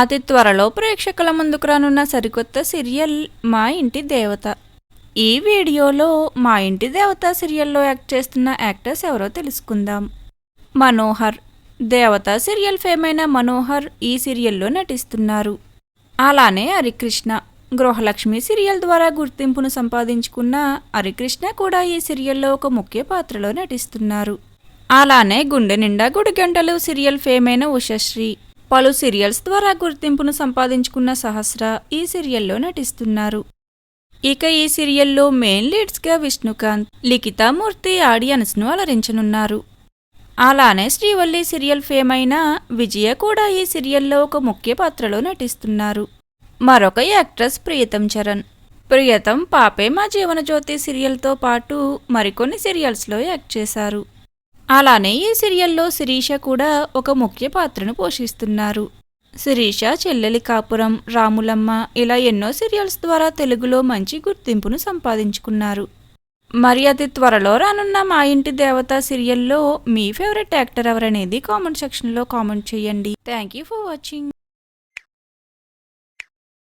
అతి త్వరలో ప్రేక్షకుల ముందుకు రానున్న సరికొత్త సీరియల్ మా ఇంటి దేవత. ఈ వీడియోలో మా ఇంటి దేవత సీరియల్లో యాక్ట్ చేస్తున్న యాక్టర్స్ ఎవరో తెలుసుకుందాం. మనోహర్. దేవత సీరియల్ ఫేమ్ అయిన మనోహర్ ఈ సీరియల్లో నటిస్తున్నారు. అలానే హరికృష్ణ. గృహలక్ష్మి సీరియల్ ద్వారా గుర్తింపును సంపాదించుకున్న హరికృష్ణ కూడా ఈ సీరియల్లో ఒక ముఖ్య పాత్రలో నటిస్తున్నారు. అలానే గుండె నిండా గుడి గంటలు సీరియల్ ఫేమ్ అయిన ఉషశ్రీ. పలు సీరియల్స్ ద్వారా గుర్తింపును సంపాదించుకున్న సహస్ర ఈ సీరియల్లో నటిస్తున్నారు. ఇక ఈ సీరియల్లో మెయిన్ లీడ్స్గా విష్ణుకాంత్ లిఖితామూర్తి ఆడియన్స్ను అలరించనున్నారు. అలానే శ్రీవల్లి సీరియల్ ఫేమ్ అయిన విజయ కూడా ఈ సీరియల్లో ఒక ముఖ్య పాత్రలో నటిస్తున్నారు. మరొక యాక్ట్రెస్ ప్రియతం చరణ్. ప్రియతం పాపే మా జీవనజ్యోతి సీరియల్తో పాటు మరికొన్ని సీరియల్స్లో యాక్ట్ చేశారు. అలానే ఈ సీరియల్లో శిరీష కూడా ఒక ముఖ్య పాత్రను పోషిస్తున్నారు. శిరీష చెల్లెలి కాపురం రాములమ్మ ఇలా ఎన్నో సీరియల్స్ ద్వారా తెలుగులో మంచి గుర్తింపును సంపాదించుకున్నారు. మరి అతి త్వరలో రానున్న మా ఇంటి దేవత సీరియల్లో మీ ఫేవరెట్ యాక్టర్ ఎవరనేది కామెంట్ సెక్షన్లో కామెంట్ చేయండి. Thank you for watching.